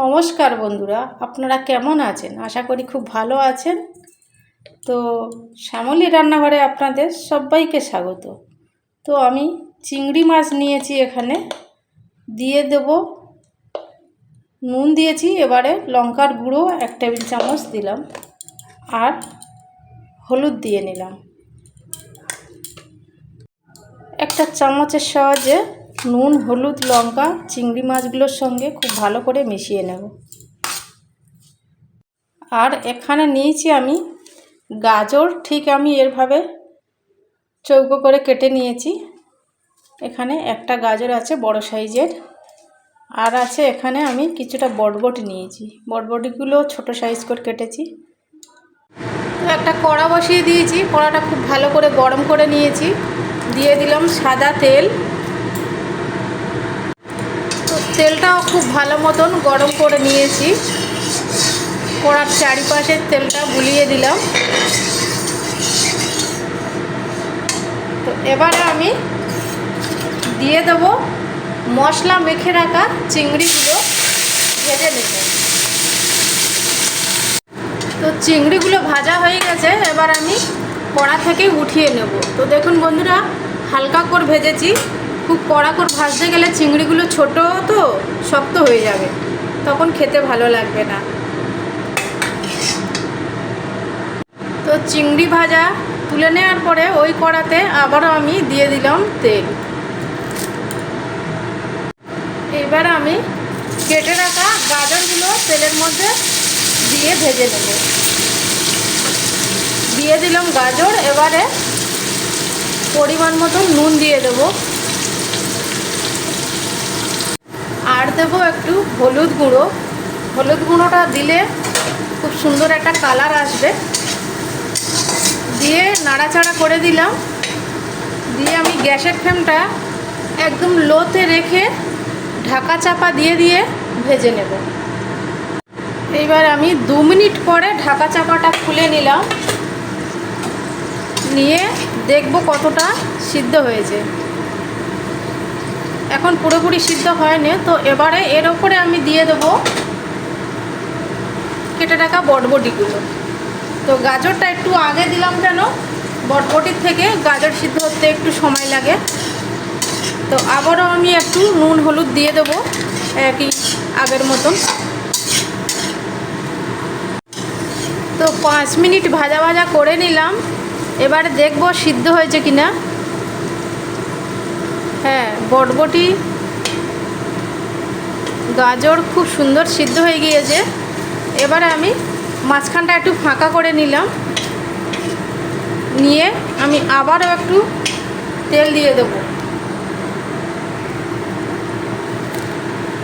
নমস্কার বন্ধুরা, আপনারা কেমন আছেন? আশা করি খুব ভালো আছেন। তো শ্যামলী রান্নাঘরে আপনাদের সবাইকে স্বাগত। তো আমি চিংড়ি মাছ নিয়েছি এখানে, দিয়ে দেব নুন দিয়েছি, এবারে লঙ্কার গুঁড়ো এক টেবিল চামচ দিলাম আর হলুদ দিয়ে নিলাম। একটা চামচের সাহায্যে নুন, হলুদ, লঙ্কা, চিংড়ি মাছগুলোর সঙ্গে খুব ভালো করে মিশিয়ে নেব। আর এখানে নিয়েছি আমি গাজর, ঠিক আমি এরভাবে চৌকো করে কেটে নিয়েছি। এখানে একটা গাজর আছে বড় সাইজের, আর আছে এখানে আমি কিছুটা বটবটি নিয়েছি। বটবটিগুলো ছোট সাইজ করে কেটেছি। একটা কড়া বসিয়ে দিয়েছি, কড়াটা খুব ভালো করে গরম করে নিয়েছি। দিয়ে দিলাম সাদা তেল। তেলটাও খুব ভালো মতন গরম করে নিয়েছি। কড়ার চারিপাশে তেলটা বুলিয়ে দিলাম। তো এবারে আমি দিয়ে দেবো মশলা মেখে রাখা চিংড়িগুলো ভেজে নেব। তো চিংড়িগুলো ভাজা হয়ে গেছে, এবার আমি কড়া থেকে উঠিয়ে নেব। তো দেখুন বন্ধুরা, হালকা করে ভেজেছি। খুব কড়া করে ভাজতে গেলে চিংড়িগুলো ছোট তো শক্ত হয়ে যাবে। তখন খেতে ভালো লাগবে না। তো চিংড়ি ভাজা তুলে নেওয়ার পরে ওই কড়াতে আবারও আমি দিয়ে দিলাম তেল। এবার আমি কেটে রাখা গাজরগুলো তেলের মধ্যে দিয়ে ভেজে নেব। দিয়ে দিলাম গাজর, এবারে পরিমাণ মতো নুন দিয়ে দেব। আর দেবো একটু হলুদ গুঁড়ো। হলুদ গুঁড়োটা দিলে খুব সুন্দর একটা কালার আসবে। দিয়ে নাড়াচাড়া করে দিলাম। দিয়ে আমি গ্যাসের ফ্লেমটা একদম লোতে রেখে ঢাকা চাপা দিয়ে দিয়ে ভেজে নেব। এইবার আমি দু মিনিট পরে ঢাকা চাপাটা খুলে নিলাম। নিয়ে দেখব কতটা সিদ্ধ হয়েছে। এখন পুরোপুরি সিদ্ধ হয়নি, তো এবারে এর ওপরে আমি দিয়ে দেবো কেটে রাখা বটবটিগুলো। তো গাজরটা একটু আগে দিলাম কেন? বটবটির থেকে গাজর সিদ্ধ হতে একটু সময় লাগে। তো আবারও আমি একটু নুন, হলুদ দিয়ে দেবো একই আগের মতন। তো পাঁচ মিনিট ভাজা ভাজা করে নিলাম। এবারে দেখব সিদ্ধ হয়েছে কিনা। হ্যাঁ বটবটি, গাজর খুব সুন্দর সিদ্ধ হয়ে গিয়েছে। এবারে আমি মাঝখানটা একটু ফাঁকা করে নিলাম। নিয়ে আমি আবারও একটু তেল দিয়ে দেবো।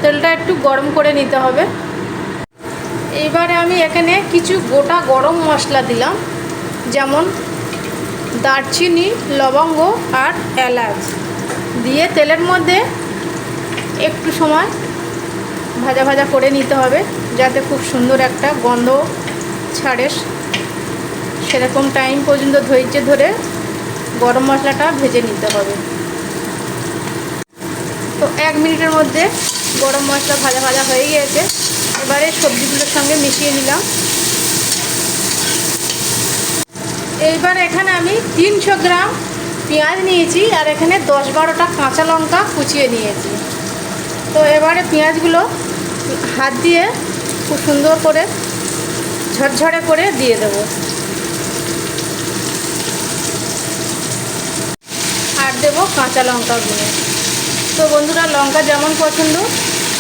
তেলটা একটু গরম করে নিতে হবে। এবারে আমি এখানে কিছু গোটা গরম মশলা দিলাম, যেমন দারচিনি, লবঙ্গ আর এলাচ। দিয়ে তেলের মধ্যে একটু সময় ভাজা ভাজা করে নিতে হবে, যাতে খুব সুন্দর একটা গন্ধ ছাড়ে। সেরকম টাইম পর্যন্ত ধৈর্য ধরে গরম মশলাটা ভেজে নিতে হবে। তো এক মিনিটের মধ্যে গরম মশলা ভাজা ভাজা হয়ে গিয়েছে। এবারে সবজিগুলোর সঙ্গে মিশিয়ে নিলাম। এইবার এখানে আমি তিনশো গ্রাম পেঁয়াজ নিয়েছি আর এখানে দশ বারোটা কাঁচা লঙ্কা কুচিয়ে নিয়েছি। তো এবারে পেঁয়াজগুলো হাত দিয়ে খুব সুন্দর করে ঝরঝরে করে দিয়ে দেব। আর দেবো কাঁচা লঙ্কা লঙ্কাগুলো। তো বন্ধুরা, লঙ্কা যেমন পছন্দ,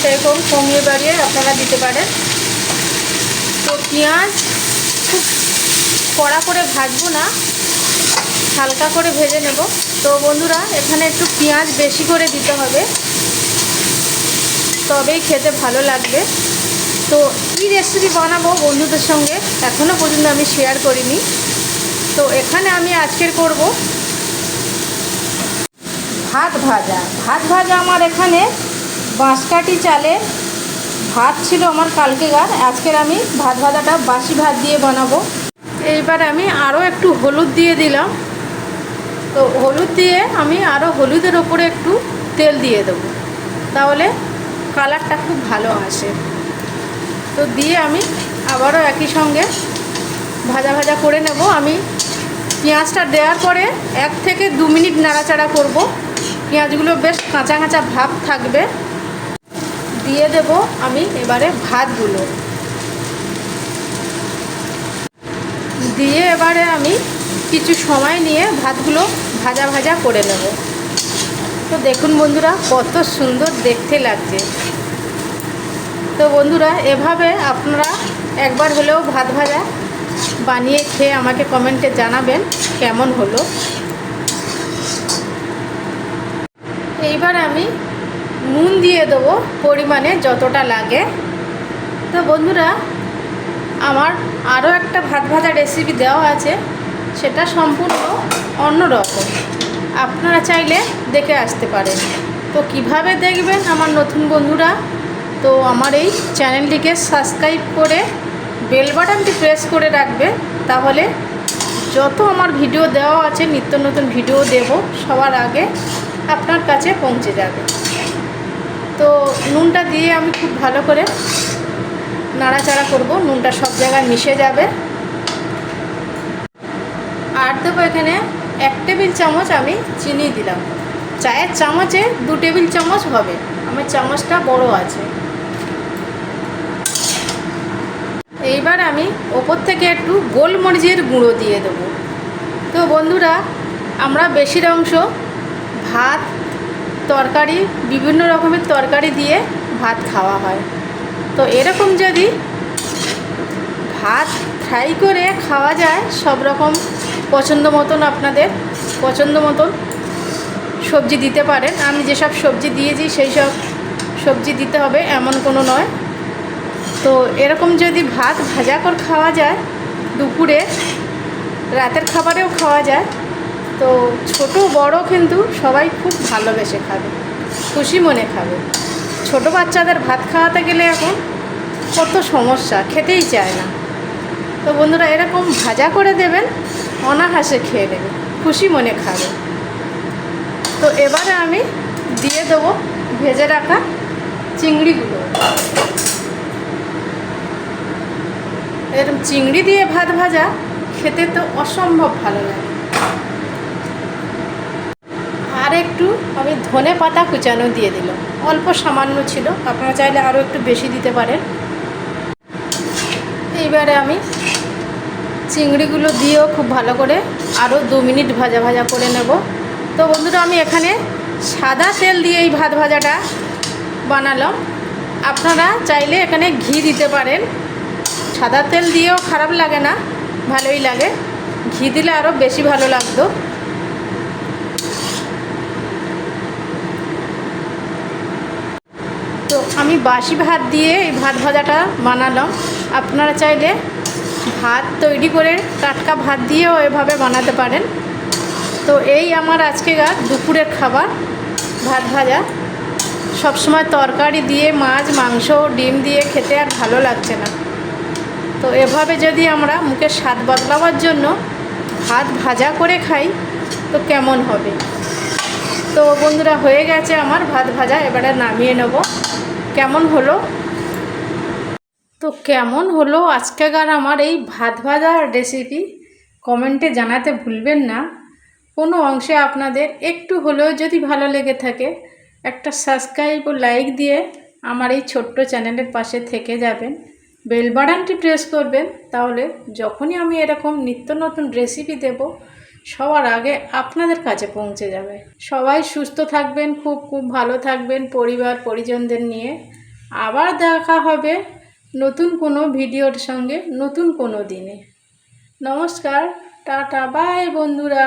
সেরকম কমিয়ে বাড়িয়ে আপনারা দিতে পারেন। তো পেঁয়াজ খুব কড়া করে ভাজবো না হালকা করে ভেজে নেব। তো বন্ধুরা, এখানে একটু পেঁয়াজ বেশি করে দিতে হবে। তবেই খেতে ভালো লাগবে। তো কী রেসিপি বানাবো বন্ধুদের সঙ্গে এখনও পর্যন্ত আমি শেয়ার করিনি। তো এখানে আমি আজকের করব ভাত ভাজা। ভাত ভাজা আমার এখানে বাঁশকাঠি চালে ভাত ছিল আমার কালকেকার। আজকের আমি ভাত ভাজাটা বাসি ভাত দিয়ে বানাবো। এইবার আমি আরও একটু হলুদ দিয়ে দিলাম। তো হলুদ দিয়ে আমি আরও হলুদের ওপরে একটু তেল দিয়ে দেবো। তাহলে কালারটা খুব ভালো আসে। তো দিয়ে আমি আবারও একই সঙ্গে ভাজা ভাজা করে নেব। আমি পেঁয়াজটা দেওয়ার পরে এক থেকে দু মিনিট নাড়াচাড়া করব। পেঁয়াজগুলো বেশ কাঁচা কাঁচা ভাব থাকবে। দিয়ে দেব আমি এবারে ভাতগুলো। দিয়ে এবারে আমি কিছু সময় নিয়ে ভাতগুলো ভাজা ভাজা করে নেব। তো দেখুন বন্ধুরা, কত সুন্দর দেখতে লাগছে। তো বন্ধুরা, এভাবে আপনারা একবার হলেও ভাত ভাজা বানিয়ে খেয়ে আমাকে কমেন্টে জানাবেন কেমন হলো। এইবার আমি নুন দিয়ে দেবো পরিমাণে যতটা লাগে। তো বন্ধুরা, আমার আরও একটা ভাত ভাজা রেসিপি দেওয়া আছে। সেটা সম্পূর্ণ অন্য রকম আপনারা চাইলে দেখে আসতে পারেন। তো কীভাবে দেখবেন আমার নতুন বন্ধুরা? তো আমার এই চ্যানেলটিকে সাবস্ক্রাইব করে বেল বাটনটি প্রেস করে রাখবে তাহলে যত আমার ভিডিও দেওয়া আছে, নিত্য নতুন ভিডিও দেব, সবার আগে আপনার কাছে পৌঁছে যাবে। তো নুনটা দিয়ে আমি খুব ভালো করে নাড়াচাড়া করব। নুনটা সব জায়গায় মিশে যাবে। আর দেবো এখানে এক টেবিল চামচ আমি চিনি দিলাম। চায়ের চামচে দু টেবিল চামচ হবে। আমার চামচটা বড় আছে। এইবার আমি ওপর থেকে একটু গোলমরিচের গুঁড়ো দিয়ে দেবো। তো বন্ধুরা, আমরা বেশির অংশ ভাত, তরকারি, বিভিন্ন রকমের তরকারি দিয়ে ভাত খাওয়া হয়। তো এরকম যদি ভাত ফ্রাই করে খাওয়া যায়, সব রকম পছন্দ মতন আপনাদের পছন্দ মতন সবজি দিতে পারেন। আমি যেসব সবজি দিয়েছি সেই সব সবজি দিতে হবে, এমন কোনো নয়। তো এরকম যদি ভাত ভাজা করে খাওয়া যায়, দুপুরে, রাতের খাবারেও খাওয়া যায়, তো ছোট বড় কিন্তু সবাই খুব ভালোবেসে খাবে, খুশি মনে খাবে। ছোট বাচ্চাদের ভাত খাওয়াতে গেলে এখন কত সমস্যা, খেতেই চায় না। তো বন্ধুরা এরকম ভাজা করে দেবেন অনাহাসে খেয়ে নেবে, খুশি মনে খাবে। তো এবারে আমি দিয়ে দেবো ভেজে রাখা চিংড়িগুলো। এরকম চিংড়ি দিয়ে ভাত ভাজা খেতে তো অসম্ভব ভালো লাগে। আর একটু আমি ধনে পাতা কুচানো দিয়ে দিলাম। অল্প সামান্য ছিল, আপনারা চাইলে আরও একটু বেশি দিতে পারেন। এইবারে আমি চিংড়িগুলো দিয়েও খুব ভালো করে আরও দু মিনিট ভাজা ভাজা করে নেব। তো বন্ধুরা, আমি এখানে সাদা তেল দিয়ে এই ভাত ভাজাটা বানালাম। আপনারা চাইলে এখানে ঘি দিতে পারেন। সাদা তেল দিয়েও খারাপ লাগে না, ভালোই লাগে। ঘি দিলে আরও বেশি ভালো লাগতো। তো আমি বাসি ভাত দিয়ে এই ভাত ভাজাটা বানালাম। আপনারা চাইলে ভাত তৈরি করে টাটকা ভাত দিয়েও এভাবে বানাতে পারেন। তো এই আমার আজকেকার দুপুরের খাবার, ভাত ভাজা। সবসময় তরকারি দিয়ে, মাছ, মাংস, ডিম দিয়ে খেতে আর ভালো লাগছে না। তো এভাবে যদি আমরা মুখের স্বাদ বদলাবার জন্য ভাত ভাজা করে খাই, তো কেমন হবে? তো বন্ধুরা, হয়ে গেছে আমার ভাত ভাজা, এবারে নামিয়ে নেব। কেমন হলো? তো কেমন হলো আজকেকার আমার এই ভাত ভাজার রেসিপি কমেন্টে জানাতে ভুলবেন না। কোনো অংশে আপনাদের একটু হলেও যদি ভালো লেগে থাকে, একটা সাবস্ক্রাইব ও লাইক দিয়ে আমার এই ছোট্ট চ্যানেলের পাশে থেকে যাবেন। বেল বাটনটি প্রেস করবেন, তাহলে যখনই আমি এরকম নিত্য নতুন রেসিপি দেব, সবার আগে আপনাদের কাছে পৌঁছে যাবে। সবাই সুস্থ থাকবেন, খুব খুব ভালো থাকবেন পরিবার পরিজনদের নিয়ে। আবার দেখা হবে নতুন কোনো ভিডিওর সঙ্গে নতুন কোনো দিনে। নমস্কার টাটা বাই বন্ধুরা।